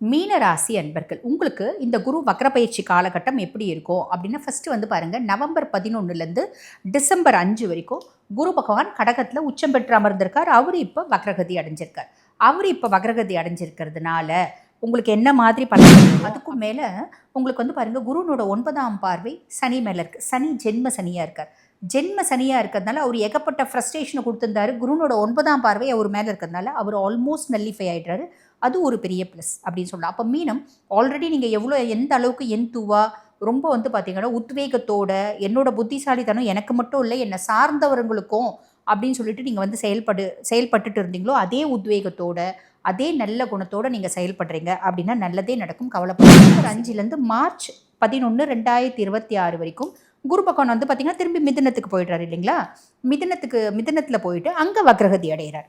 மீனராசி அன்பர்கள் உங்களுக்கு இந்த குரு வக்ரப்பயிற்சி காலகட்டம் எப்படி இருக்கும் அப்படின்னா ஃபஸ்ட்டு வந்து பாருங்கள் நவம்பர் பதினொன்றுலேருந்து டிசம்பர் அஞ்சு வரைக்கும் குரு பகவான் கடகத்தில் உச்சம் பெற்று அமர்ந்திருக்கார். அவர் இப்போ வக்ரகதி அடைஞ்சிருக்கார். அவர் இப்போ வக்ரகதி அடைஞ்சிருக்கிறதுனால உங்களுக்கு என்ன மாதிரி பலன் அதுக்கும் மேலே உங்களுக்கு வந்து பாருங்கள் குருனோட ஒன்பதாம் பார்வை சனி மேலே இருக்குது சனி ஜென்ம சனியாக இருக்கார். ஜென்ம சனியாக இருக்கிறதுனால அவர் ஏகப்பட்ட ஃப்ரஸ்ட்ரேஷனை கொடுத்துருந்தாரு. குருனோட ஒன்பதாம் பார்வை அவர் மேலே இருக்கிறதுனால அவர் ஆல்மோஸ்ட் நல்லிஃபை ஆயிடுறாரு. அது ஒரு பெரிய ப்ளஸ் அப்படின்னு சொல்லலாம். அப்போ மீனம் ஆல்ரெடி நீங்கள் எவ்வளோ எந்த அளவுக்கு எந்துவா ரொம்ப வந்து பார்த்தீங்கன்னா உத்வேகத்தோட என்னோட புத்திசாலித்தனம் எனக்கு மட்டும் இல்லை என்னை சார்ந்தவர்களுக்கும் அப்படின்னு சொல்லிட்டு நீங்கள் வந்து செயல்படு செயல்பட்டுட்டு இருந்தீங்களோ அதே உத்வேகத்தோட அதே நல்ல குணத்தோடு நீங்கள் செயல்படுறீங்க அப்படின்னா நல்லதே நடக்கும். கவலைப்படுங்க அஞ்சுலேருந்து மார்ச் பதினொன்று ரெண்டாயிரத்தி இருபத்தி ஆறு வரைக்கும் குரு பகவான் வந்து பார்த்தீங்கன்னா திரும்பி மிதினத்துக்கு போயிடுறாரு இல்லைங்களா? மிதினத்துக்கு மிதினத்தில் போயிட்டு அங்கே வக்ரகதி அடைகிறார்.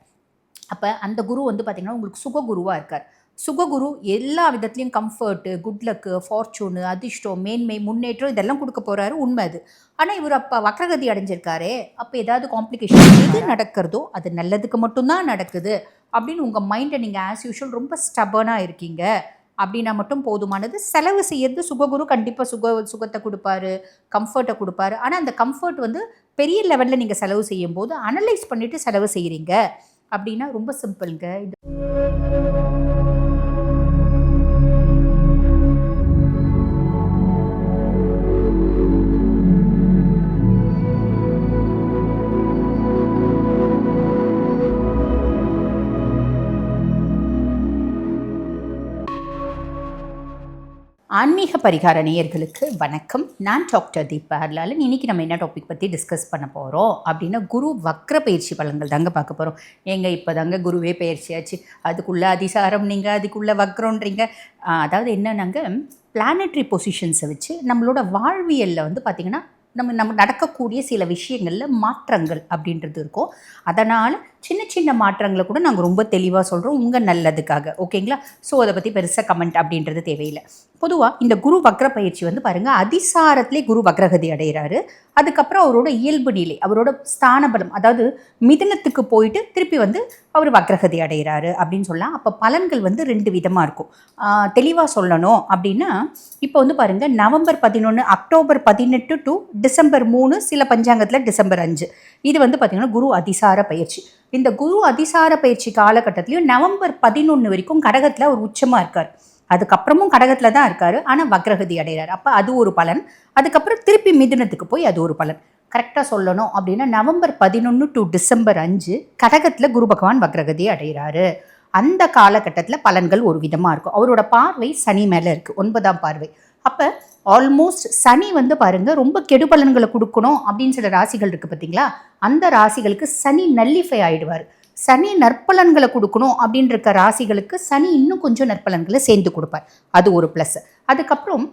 அப்போ அந்த குரு வந்து பார்த்திங்கன்னா உங்களுக்கு சுககுருவாக இருக்கார். சுககுரு எல்லா விதத்துலேயும் கம்ஃபர்ட்டு குட் லக்கு ஃபார்ச்சூனு அதிர்ஷ்டம் மேன்மை முன்னேற்றம் இதெல்லாம் கொடுக்க போகிறாரு உண்மை அது. ஆனால் இவர் அப்போ வக்ரகதி அடைஞ்சிருக்காரே. அப்போ ஏதாவது காம்ப்ளிகேஷன் எது நடக்கிறதோ அது நல்லதுக்கு மட்டும்தான் நடக்குது. அப்படின்னு உங்கள் மைண்டை நீங்கள் ஆஸ் யூஷுவல் ரொம்ப ஸ்டபனாக இருக்கீங்க. அப்படின்னா மட்டும் போதுமானது. செலவு செய்யறது சுககுரு கண்டிப்பாக சுக சுகத்தை கொடுப்பாரு கம்ஃபர்ட்டை கொடுப்பாரு. ஆனால் அந்த கம்ஃபர்ட் வந்து பெரிய லெவலில் நீங்கள் செலவு செய்யும்போது அனலைஸ் பண்ணிவிட்டு செலவு செய்கிறீங்க அப்படின்னா ரொம்ப சிம்பிள்ங்க இது ஆன்மீக பரிகார நேயர்களுக்கு வணக்கம். நான் டாக்டர் தீபா ஹர்லாலன். இன்றைக்கி நம்ம என்ன டாபிக் பற்றி டிஸ்கஸ் பண்ண போகிறோம் அப்படின்னா குரு வக்ர பயிற்சி பலன்கள் தாங்க பார்க்க போகிறோம் ஏங்க இப்போ தாங்க குருவே பயிற்சியாச்சு அதுக்குள்ளே அதிசாரம் நீங்கள் அதுக்குள்ளே வக்ரோன்றீங்க அதாவது என்னன்னாங்க பிளானட்ரி பொசிஷன்ஸை வச்சு நம்மளோட வாழ்வியலில் வந்து பார்த்திங்கன்னா நம்ம நம்ம நடக்கக்கூடிய சில விஷயங்களில் மாற்றங்கள் அப்படின்றது இருக்கும். அதனால் சின்ன சின்ன மாற்றங்களை கூட நாங்கள் ரொம்ப தெளிவாக சொல்கிறோம் உங்கள் நல்லதுக்காக. ஓகேங்களா? ஸோ அதை பற்றி பெருசாக கமெண்ட் அப்படின்றது தேவையில்லை. பொதுவாக இந்த குரு வக்ர பயிற்சி வந்து பாருங்கள் அதிசாரத்திலே குரு வக்ரகதி அடைகிறாரு அதுக்கப்புறம் அவரோட இயல்பு நிலை அவரோட ஸ்தான பலம் அதாவது மிதனத்துக்கு போயிட்டு திருப்பி வந்து அவர் வக்ரகதி அடைகிறாரு அப்படின்னு சொல்லலாம். அப்போ பலன்கள் வந்து ரெண்டு விதமாக இருக்கும். தெளிவாக சொல்லணும் அப்படின்னா இப்போ வந்து பாருங்கள் நவம்பர் பதினொன்று அக்டோபர் பதினெட்டு டு டிசம்பர் மூணு சில பஞ்சாங்கத்தில் டிசம்பர் அஞ்சு. இது வந்து பார்த்திங்கன்னா குரு அதிசார பயிற்சி. இந்த குரு அதிசார பயிற்சி காலகட்டத்திலையும் நவம்பர் பதினொன்று வரைக்கும் கடகத்தில் அவர் உச்சமாக இருக்கார். அதுக்கப்புறமும் கடகத்தில் தான் இருக்கார். ஆனால் வக்ரகதி அடைகிறார் அப்போ அது ஒரு பலன். அதுக்கப்புறம் திருப்பி மிதுனத்துக்கு போய் அது ஒரு பலன். கரெக்டாக சொல்லணும் அப்படின்னா நவம்பர் பதினொன்று டு டிசம்பர் அஞ்சு கடகத்தில் குரு பகவான் வக்ரகதி அடைகிறாரு அந்த காலகட்டத்தில் பலன்கள் ஒரு விதமாக இருக்கும். அவரோட பார்வை சனி மேலே இருக்குது ஒன்பதாம் பார்வை. அப்போ ஆல்மோஸ்ட் சனி வந்து பாருங்கள் ரொம்ப கெடு பலன்களை கொடுக்கணும் அப்படின்னு சில ராசிகள் இருக்குது பார்த்தீங்களா அந்த ராசிகளுக்கு சனி நல்லிஃபை ஆகிடுவார் சனி நற்பலன்களை கொடுக்கணும் அப்படின்ற இருக்க ராசிகளுக்கு சனி இன்னும் கொஞ்சம் நற்பலன்களை சேர்ந்து கொடுப்பார். அது ஒரு ப்ளஸ் அதுக்கப்புறம்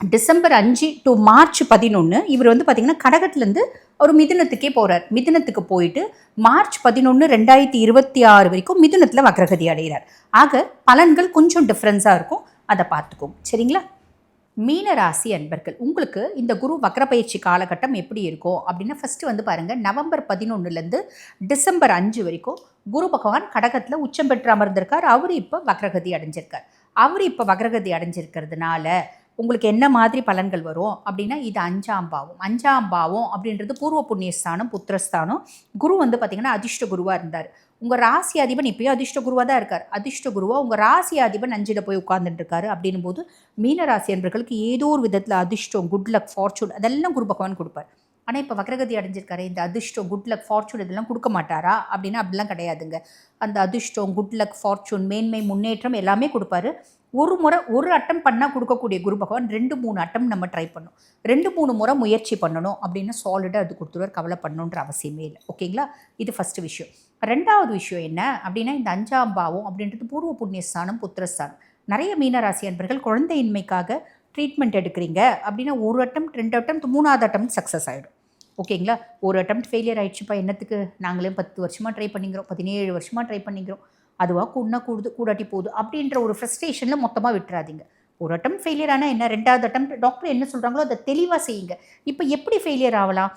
டிசம்பர் அஞ்சு டு மார்ச் பதினொன்று இவர் வந்து பார்த்திங்கன்னா கடகத்துலேருந்து ஒரு மிதுனத்துக்கே போகிறார் மிதுனத்துக்கு போயிட்டு மார்ச் பதினொன்று ரெண்டாயிரத்தி இருபத்தி ஆறு வரைக்கும் மிதுனத்தில் வக்ரகதி அடைகிறார். ஆக பலன்கள் கொஞ்சம் டிஃப்ரென்ஸாக இருக்கும். அதை பார்த்துக்கோங்க சரிங்களா? மீன ராசி அன்பர்கள் உங்களுக்கு இந்த குரு வக்ரப்பயிற்சி காலகட்டம் எப்படி இருக்கும்? அப்படின்னா ஃபஸ்ட்டு வந்து பாருங்கள் நவம்பர் பதினொன்றுலேருந்து டிசம்பர் அஞ்சு வரைக்கும் குரு பகவான் கடகத்தில் உச்சம் பெற்று அமர்ந்திருக்கார். அவர் இப்போ வக்ரகதி அடைஞ்சிருக்கார். அவர் இப்போ வக்ரகதி அடைஞ்சிருக்கிறதுனால உங்களுக்கு என்ன மாதிரி பலன்கள் வரும் அப்படின்னா இது அஞ்சாம் பாவம். அஞ்சாம் பாவம் அப்படின்றது பூர்வ புண்ணியஸ்தானம் புத்திரஸ்தானம். குரு வந்து பார்த்திங்கன்னா அதிர்ஷ்ட குருவாக இருந்தார். உங்கள் ராசி அதிபன் இப்போயும் அதிர்ஷ்ட குருவாக தான் இருக்கார். அதிர்ஷ்ட குருவா உங்கள் ராசி அதிபன் அஞ்சில் போய் உட்கார்ந்துட்டு இருக்காரு அப்படின்னும் போது மீனராசி என்பர்களுக்கு ஏதோ ஒரு விதத்தில் அதிர்ஷ்டம் குட் லக் ஃபார்ச்சூன் அதெல்லாம் குரு பகவான் கொடுப்பார். ஆனால் இப்போ வக்ரகதி அடைஞ்சிருக்காரு. இந்த அதிர்ஷ்டம் குட் லக் ஃபார்ச்சூன் இதெல்லாம் கொடுக்க மாட்டாரா? அப்படின்னா அப்படிலாம் கிடையாதுங்க. அந்த அதிர்ஷ்டம் குட் லக் ஃபார்ச்சூன் மேன்மை முன்னேற்றம் எல்லாமே கொடுப்பாரு. ஒரு முறை ஒரு அட்டம் பண்ணால் கொடுக்கக்கூடிய குரு பகவான் ரெண்டு மூணு அட்டம் நம்ம ட்ரை பண்ணணும் ரெண்டு மூணு முறை முயற்சி பண்ணணும் அப்படின்னு சாலிடாக அது கொடுத்துருவார். கவலை பண்ணணுன்ற அவசியமே இல்லை. ஓகேங்களா? இது ஃபஸ்ட்டு விஷயம். ரெண்டாவது விஷயம் என்ன அப்படின்னா இந்த அஞ்சாம் பாவம் அப்படின்றது பூர்வ புண்ணியஸ்தானம் புத்திரஸ்தானம் நிறைய மீனராசி அன்பர்கள் குழந்தையின்மைக்காக ட்ரீட்மெண்ட் எடுக்கிறீங்க அப்படின்னா ஒரு அட்டம் ரெண்டு அட்டம் மூணாவது அட்டம் சக்ஸஸ் ஆகிடும் ஓகேங்களா? ஒரு அட்டம் ஃபெயிலியர் ஆகிடுச்சுப்பா என்னத்துக்கு? நாங்களே பத்து வருஷமாக ட்ரை பண்ணிக்கிறோம் பதினேழு வருஷமாக ட்ரை பண்ணிக்கிறோம். அதுவாக கூடனா கூடுது கூடாட்டி போகுது அப்படின்ற ஒரு ஃப்ரஸ்ட்ரேஷனில் மொத்தமாக விட்டுறாதீங்க. ஒரு அட்டம் ஃபெயிலியர் ஆனால் என்ன? ரெண்டாவது அட்டம் டாக்டர் என்ன சொல்கிறாங்களோ அதை தெளிவாக செய்யுங்க. இப்போ எப்படி ஃபெயிலியர் ஆகலாம்?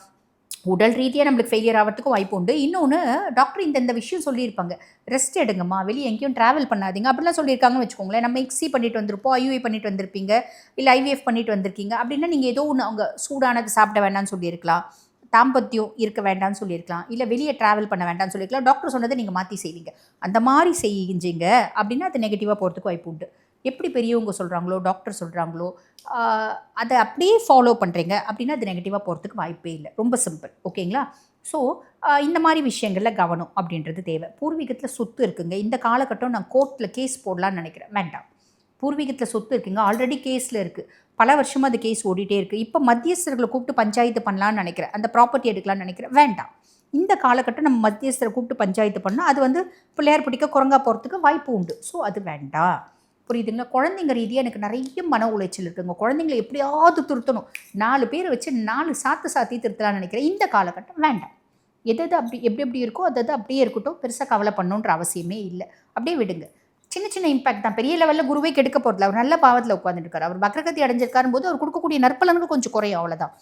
உடல் ரீதியாக நம்மளுக்கு ஃபெயிலியர் ஆகிறதுக்கும் வாய்ப்பு உண்டு. இன்னொன்று டாக்டர் இந்த இந்த விஷயம் சொல்லியிருப்பாங்க. ரெஸ்ட் எடுங்கம்மா வெளியே எங்கேயும் ட்ராவல் பண்ணாதீங்க. அப்படிலாம் சொல்லியிருக்காங்கன்னு வச்சுக்கோங்களேன். நம்ம எக்ஸி பண்ணிட்டு வந்திருப்போம் ஐயூஐ பண்ணிட்டு வந்திருப்பீங்க இல்லை ஐவிஎஃப் பண்ணிட்டு வந்திருக்கீங்க அப்படின்னா நீங்கள் ஏதோ ஒன்று அவங்க சூடானது சாப்பிட வேண்டாம்னு சொல்லியிருக்கலாம். தாம்பத்தியம் இருக்க வேண்டாம்னு சொல்லியிருக்கலாம். இல்லை வெளியே ட்ராவல் பண்ண வேண்டாம்னு சொல்லியிருக்கலாம். டாக்டர் சொன்னதை நீங்கள் மாற்றி செய்வீங்க. அந்த மாதிரி செஞ்சீங்க அப்படின்னா அது நெகட்டிவாக போகிறதுக்கு வாய்ப்பு உண்டு. எப்படி பெரியவங்க சொல்கிறாங்களோ டாக்டர் சொல்கிறாங்களோ அதை அப்படியே ஃபாலோ பண்ணுறீங்க அப்படின்னா அது நெகட்டிவாக போகிறதுக்கு வாய்ப்பே இல்லை. ரொம்ப சிம்பிள் ஓகேங்களா ஸோ இந்த மாதிரி விஷயங்களில் கவனம் அப்படின்றது தேவை. பூர்வீகத்தில் சொத்து இருக்குங்க. இந்த காலகட்டம் நான் கோர்ட்டில் கேஸ் போடலான்னு நினைக்கிறேன். வேண்டாம். பூர்வீகத்தில் சொத்து இருக்குங்க. ஆல்ரெடி கேஸில் இருக்குது பல வருஷமாக அது கேஸ் ஓடிட்டே இருக்குது இப்போ மத்தியஸ்தர்களை கூப்பிட்டு பஞ்சாயத்து பண்ணலான்னு நினைக்கிறேன். அந்த ப்ராப்பர்ட்டி எடுக்கலாம்னு நினைக்கிறேன். வேண்டாம். இந்த காலகட்டம் நம்ம மத்தியஸ்தரை கூப்பிட்டு பஞ்சாயத்து பண்ணால் அது வந்து பிள்ளையார் பிடிக்க குரங்கா போகிறதுக்கு வாய்ப்பு உண்டு. ஸோ அது வேண்டாம். புரியுதுங்களா? குழந்தைங்க ரீதியாக எனக்கு நிறைய மன உளைச்சல் இருக்குங்க. குழந்தைங்களை எப்படியாவது திருத்தணும். நாலு பேரை வச்சு நாலு சாத்து சாத்தி திருத்தலாம்னு நினைக்கிறேன். இந்த காலகட்டம் வேண்டாம். எது எது அப்படி எப்படி எப்படி இருக்கோ அது அது அப்படியே இருக்கட்டும். பெருசாக கவலை பண்ணுன்ற அவசியமே இல்லை. அப்படியே விடுங்க. சின்ன சின்ன இம்பாக்ட் தான். பெரிய லெவலில் குருவே கெடுக்க போகிறதில்ல அவர் நல்ல பாவத்தில் உட்காந்துருக்காரு அவர் வக்ரகதி அடைஞ்சிருக்காரும் போது அவர் கொடுக்கக்கூடிய நற்பலன்கள் கொஞ்சம் குறையும் அவ்வளோதான்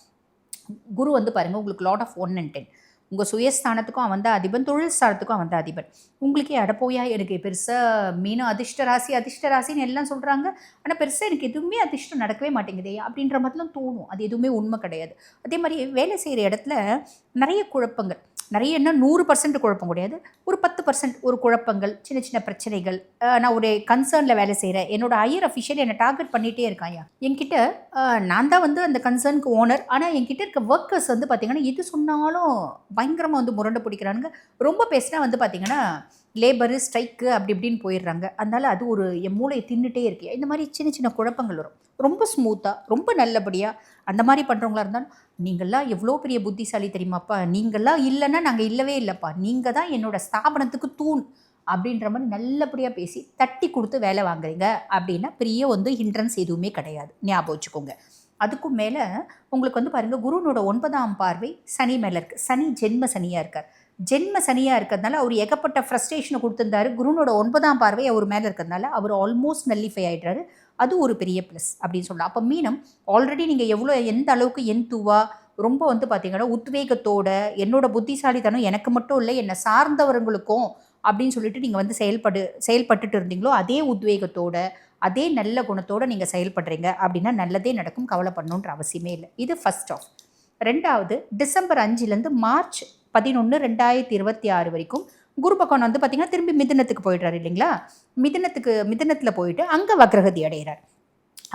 குரு வந்து பாருங்கள் உங்களுக்கு lot of one and ten உங்கள் சுயஸ்தானத்துக்கும் அவன் தான் அதிபன் தொழில் ஸ்தானத்துக்கும் அவன் தான் அதிபன். உங்களுக்கே அடப்போயா எனக்கு பெருசாக மீனும் அதிர்ஷ்ட ராசி அதிர்ஷ்ட ராசின்னு எல்லாம் சொல்கிறாங்க ஆனால் பெருசாக எனக்கு எதுவுமே அதிர்ஷ்டம் நடக்கவே மாட்டேங்குதே அப்படின்ற மாதிரிலாம் தோணும். அது எதுவுமே உண்மை கிடையாது. அதே மாதிரி வேலை செய்கிற இடத்துல நிறைய குழப்பங்கள். நிறைய என்ன நூறு பர்சன்ட் குழப்பம் கிடையாது. ஒரு பத்து பர்சன்ட் ஒரு குழப்பங்கள் சின்ன சின்ன பிரச்சனைகள். நான் ஒரு கன்சர்னில் வேலை செய்கிறேன் என்னோட ஹையர் அஃபிஷியல் என்னை டார்கெட் பண்ணிகிட்டே இருக்காயா என்கிட்ட நான் தான் வந்து அந்த கன்சர்னுக்கு ஓனர் ஆனால் என்கிட்ட இருக்க ஒர்க்கர்ஸ் வந்து பார்த்திங்கன்னா எது சொன்னாலும் பயங்கரமாக வந்து முரண்டு பிடிக்கிறானுங்க. ரொம்ப பேசினா வந்து பார்த்திங்கன்னா லேபரு ஸ்ட்ரைக்கு அப்படி இப்படின்னு போயிடுறாங்க. அதனால அது ஒரு என் மூளையை தின்னுட்டே இருக்கு. இந்த மாதிரி சின்ன சின்ன குழப்பங்கள் வரும். ரொம்ப ஸ்மூத்தாக ரொம்ப நல்லபடியாக அந்த மாதிரி பண்ணுறவங்களா இருந்தாலும் நீங்கள்லாம் எவ்வளோ பெரிய புத்திசாலி தெரியுமாப்பா? நீங்கள்லாம் இல்லைன்னா நாங்கள் இல்லவே இல்லைப்பா. நீங்கள் தான் என்னோடய ஸ்தாபனத்துக்கு தூண். அப்படின்ற மாதிரி நல்லபடியாக பேசி தட்டி கொடுத்து வேலை வாங்குறீங்க அப்படின்னா பெரிய வந்து ஹிண்ட்ரன்ஸ் எதுவுமே கிடையாது. ஞாபகம் வச்சுக்கோங்க. அதுக்கும் மேலே உங்களுக்கு வந்து பாருங்கள் குருனோட ஒன்பதாம் பார்வை சனி மேலே இருக்குது சனி ஜென்ம சனியாக இருக்கார். ஜென்ம சனியாக இருக்கிறதுனால அவர் ஏகப்பட்ட ஃப்ரஸ்ட்ரேஷனை கொடுத்துருந்தாரு. குருனோட ஒன்பதாம் பார்வை அவர் மேலே இருக்கிறதுனால அவர் ஆல்மோஸ்ட் நல்லிஃபை ஆகிடுறாரு அது ஒரு பெரிய ப்ளஸ் அப்படின்னு சொல்லலாம். அப்போ மீனம் ஆல்ரெடி நீங்கள் எவ்வளோ எந்த அளவுக்கு எந்துவா ரொம்ப வந்து பார்த்தீங்கன்னா உத்வேகத்தோட என்னோட புத்திசாலித்தனம் எனக்கு மட்டும் இல்லை என்னை சார்ந்தவர்களுக்கும் அப்படின்னு சொல்லிட்டு நீங்கள் வந்து செயல்படு செயல்பட்டுட்டு இருந்தீங்களோ அதே உத்வேகத்தோட அதே நல்ல குணத்தோடு நீங்கள் செயல்படுறீங்க அப்படின்னா நல்லதே நடக்கும். கவலை பண்ணணுன்ற அவசியமே இல்லை. இது ஃபஸ்ட் ஆஃப் ரெண்டாவது டிசம்பர் அஞ்சுலேருந்து மார்ச் பதினொன்று ரெண்டாயிரத்தி இருபத்தி ஆறு வரைக்கும் குரு பகவான் வந்து பார்த்தீங்கன்னா திரும்பி மிதனத்துக்கு போயிடுறாரு இல்லைங்களா? மிதனத்துக்கு மிதனத்தில் போயிட்டு அங்கே வக்ரகதி அடைகிறார்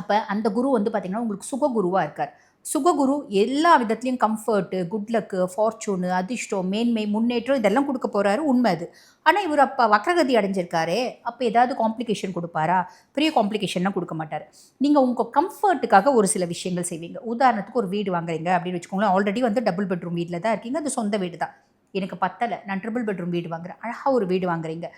அப்போ அந்த குரு வந்து பார்த்தீங்கன்னா உங்களுக்கு சுக குருவாக இருக்கார். சுககுரு எல்லா விதத்துலேயும் கம்ஃபர்ட்டு குட் லக்கு ஃபார்ச்சூனு அதிர்ஷ்டம் மேன்மை முன்னேற்றம் இதெல்லாம் கொடுக்க போகிறாரு உண்மை அது. ஆனால் இவர் அப்போ வக்ரகதி அடைஞ்சிருக்காரே. அப்போ ஏதாவது காம்ப்ளிகேஷன் கொடுப்பாரா? பெரிய காம்ப்ளிகேஷன்லாம் கொடுக்க மாட்டார். நீங்கள் உங்கள் கம்ஃபர்ட்டுக்காக ஒரு சில விஷயங்கள் செய்வீங்க. உதாரணத்துக்கு ஒரு வீடு வாங்குறீங்க அப்படின்னு வச்சுக்கோங்களேன். ஆல்ரெடி வந்து டபுள் பெட்ரூம் வீட்டில் தான் இருக்கீங்க. அது சொந்த வீடு தான். எனக்கு பத்தலை. நான் ட்ரிபிள் பெட்ரூம் வீடு வாங்குறேன். அழகாக ஒரு வீடு வாங்குறீங்க.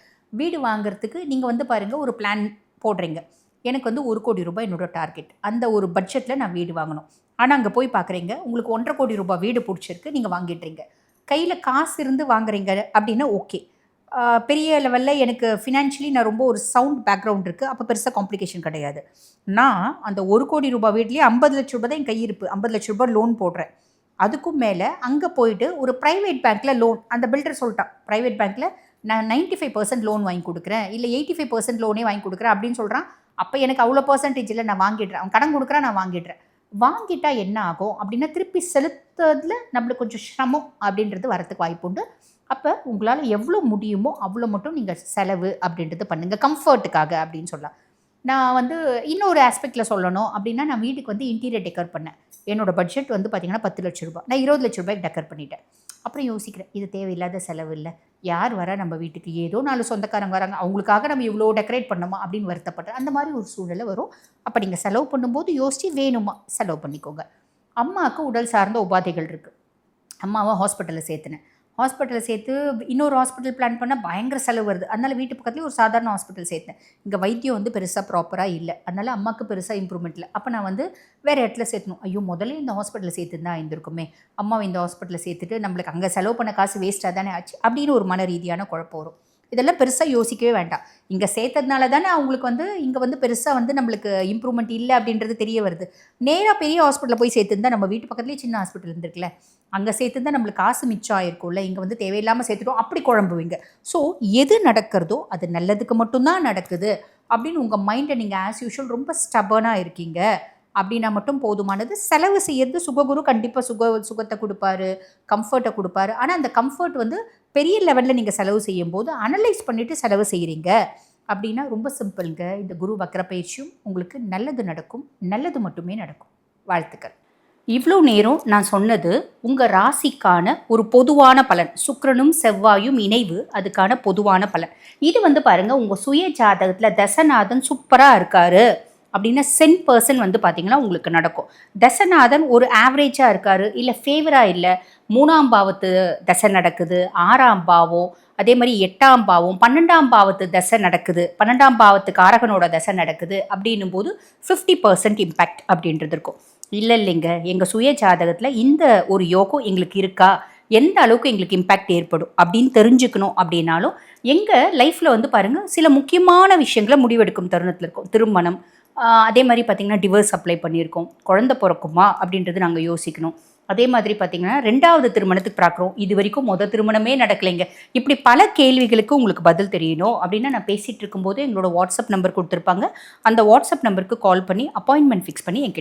வீடு வாங்குறதுக்கு நீங்கள் வந்து பாருங்கள் ஒரு பிளான் போடுறீங்க. எனக்கு வந்து ஒரு கோடி ரூபாய் என்னோட டார்கெட் அந்த ஒரு பட்ஜெட்டில் நான் வீடு வாங்கணும். ஆனால் அங்கே போய் பார்க்குறீங்க உங்களுக்கு ஒன்றரை கோடி ரூபாய் வீடு பிடிச்சிருக்கு. நீங்கள் வாங்கிடுறீங்க. கையில் காசு இருந்து வாங்குறீங்க அப்படின்னா ஓகே பெரிய லெவலில் எனக்கு ஃபினான்ஷியலி நான் ரொம்ப ஒரு சவுண்ட் பேக்ரவுண்ட் இருக்குது அப்போ பெருசாக காம்ப்ளிகேஷன் கிடையாது. நான் அந்த ஒரு கோடி ரூபாய் வீட்லேயே ஐம்பது லட்ச ரூபாய் தான் என் கையிருப்பு. ஐம்பது லட்ச ரூபாய் லோன் போடுறேன். அதுக்கும் மேலே அங்கே போயிட்டு ஒரு ப்ரைவேட் பேங்க்கில் லோன் அந்த பில்டர் சொல்லிட்டான். ப்ரைவேட் பேங்க்கில் நான் நைன்ட்டி ஃபைவ் பர்சன்ட் லோன் வாங்கி கொடுக்குறேன். இல்லை எயிட்டி ஃபைவ் பர்சன்ட் லோனே வாங்கி கொடுக்குறேன் அப்படின்னு சொல்கிறான் அப்போ எனக்கு அவ்வளோ பர்சன்டேஜ் இல்லை நான் வாங்கிடுறேன். அவன் கடன் கொடுக்குறான் நான் வாங்கிடுறேன். வாங்கிட்டா என்ன ஆகும் அப்படின்னா திருப்பி செலுத்துறதுல நம்மளுக்கு கொஞ்சம் சிரமம் அப்படின்றது வரத்துக்கு வாய்ப்பு உண்டு. அப்போ உங்களால் எவ்வளோ முடியுமோ அவ்வளோ மட்டும் நீங்கள் செலவு அப்படின்றது பண்ணுங்கள் கம்ஃபர்ட்டுக்காக அப்படின்னு சொல்லலாம். நான் வந்து இன்னொரு ஆஸ்பெக்டில் சொல்லணும் அப்படின்னா நான் வீட்டுக்கு வந்து இன்டீரியர் டெக்கர் பண்ணேன். என்னோடய பட்ஜெட் வந்து பார்த்திங்கன்னா பத்து லட்ச ரூபாய். நான் இருபது லட்ச ரூபாய்க்கு டெக்கர் பண்ணிட்டேன். அப்புறம் யோசிக்கிறேன் இது தேவையில்லாத செலவு இல்லை. யார் வர நம்ம வீட்டுக்கு? ஏதோ நாலு சொந்தக்காரங்க வராங்க. அவங்களுக்காக நம்ம இவ்வளோ டெக்கரேட் பண்ணோமா அப்படின்னு வருத்தப்படுறேன். அந்த மாதிரி ஒரு சூழ்நிலை வரும். அப்போ நீங்கள் செலவு பண்ணும்போது யோசித்து வேணுமா? செலவு பண்ணிக்கோங்க. அம்மாவுக்கு உடல் சார்ந்த உபாதைகள் இருக்குது அம்மாவை ஹாஸ்பிட்டலில் சேர்த்துனேன். ஹாஸ்பிட்டலில் சேர்த்து இன்னொரு ஹாஸ்பிட்டல் பிளான் பண்ணால் பயங்கர செலவு வருது. அதனால் வீட்டு பக்கத்துலேயே ஒரு சாதாரண ஹாஸ்பிட்டல் சேர்த்தேன். இங்கே வைத்தியம் வந்து பெருசாக ப்ராப்பராக இல்லை. அதனால் அம்மாவுக்கு பெருசாக இம்ப்ரூவ்மெண்ட் இல்லை. அப்போ நான் வந்து வேறு இடத்துல சேர்த்தணும். ஐயோ முதல்ல இந்த ஹாஸ்பிட்டலில் சேர்த்துருந்தா இருந்திருக்குமே. அம்மாவை இந்த ஹாஸ்பிட்டலில் சேர்த்துட்டு நம்மளுக்கு அங்கே செலவு பண்ண காசு வேஸ்ட்டாக தானே ஆச்சு. அப்படின்னு ஒரு மன ரீதியான குழப்பம் வரும். இதெல்லாம் பெருசாக யோசிக்கவே வேண்டாம். இங்கே சேர்த்ததுனால தானே அவங்களுக்கு வந்து இங்கே வந்து பெருசாக வந்து நம்மளுக்கு இம்ப்ரூவ்மெண்ட் இல்லை அப்படின்றது தெரிய வருது. நேராக பெரிய ஹாஸ்பிட்டலில் போய் சேர்த்துருந்தா நம்ம வீட்டு பக்கத்துலேயே சின்ன ஹாஸ்பிட்டல் இருந்திருக்குல்ல. அங்கே சேர்த்துருந்தா நம்மளுக்கு காசு மிச்சம் ஆயிருக்கும்ல. இங்கே வந்து தேவையில்லாமல் சேர்த்துட்டோம். அப்படி குழம்புவீங்க. ஸோ எது நடக்கிறதோ அது நல்லதுக்கு மட்டும்தான் நடக்குது. அப்படின்னு உங்கள் மைண்டை நீங்கள் ஆஸ் யூஷுவல் ரொம்ப ஸ்டபனாக இருக்கீங்க. அப்படின்னா மட்டும் போதுமானது. செலவு செய்யறது சுககுரு கண்டிப்பாக சுக சுகத்தை கொடுப்பாரு கம்ஃபர்ட்டை கொடுப்பாரு. ஆனால் அந்த கம்ஃபர்ட் வந்து பெரிய லெவலில் நீங்கள் செலவு செய்யும்போது அனலைஸ் பண்ணிவிட்டு செலவு செய்கிறீங்க அப்படின்னா ரொம்ப சிம்பிளுங்க இந்த குரு வக்கர பயிற்சியும் உங்களுக்கு நல்லது நடக்கும். நல்லது மட்டுமே நடக்கும். வாழ்த்துக்கள். இவ்வளோ நேரம் நான் சொன்னது உங்கள் ராசிக்கான ஒரு பொதுவான பலன். சுக்கரனும் செவ்வாயும் இணைவு அதுக்கான பொதுவான பலன். இது வந்து பாருங்கள் உங்கள் சுய ஜாதகத்தில் தசநாதன் சூப்பராக இருக்காரு. அப்படின்னா சென் பர்சன் வந்து பார்த்தீங்கன்னா உங்களுக்கு நடக்கும். தசநாதன் ஒரு ஆவரேஜாக இருக்காரு இல்லை ஃபேவராக இல்லை. மூணாம் பாவத்து தசை நடக்குது ஆறாம் பாவம் அதே மாதிரி எட்டாம் பாவம் பன்னெண்டாம் பாவத்து தசை நடக்குது பன்னெண்டாம் பாவத்துக்கு ஆரகனோட தசை நடக்குது அப்படின்னும் போது ஃபிஃப்டி பர்சன்ட் இம்பேக்ட் அப்படின்றது இருக்கும். இல்லை இல்லைங்க எங்கள் சுய ஜாதகத்தில் இந்த ஒரு யோகம் எங்களுக்கு இருக்கா? எந்த அளவுக்கு எங்களுக்கு இம்பேக்ட் ஏற்படும்? அப்படின்னு தெரிஞ்சுக்கணும் அப்படின்னாலும் எங்கள் லைஃப்பில் வந்து பாருங்கள் சில முக்கியமான விஷயங்களை முடிவெடுக்கும் தருணத்தில் இருக்கும். திருமணம் அதே மாதிரி பார்த்திங்கன்னா டிவர்ஸ் அப்ளை பண்ணியிருக்கோம். குழந்த பிறக்குமா அப்படின்றது நாங்கள் யோசிக்கணும். அதே மாதிரி பார்த்திங்கன்னா ரெண்டாவது திருமணத்துக்கு பார்க்குறோம் இது வரைக்கும் மொதல் திருமணமே நடக்கலைங்க. இப்படி பல கேள்விகளுக்கு உங்களுக்கு பதில் தெரியணும் அப்படின்னா நான் பேசிகிட்டு இருக்கும்போது எங்களோட வாட்ஸ்அப் நம்பர் கொடுத்துருப்பாங்க. அந்த வாட்ஸ்அப் நம்பருக்கு கால் பண்ணி அப்பாயின்மெண்ட் ஃபிக்ஸ் பண்ணி என்கிட்ட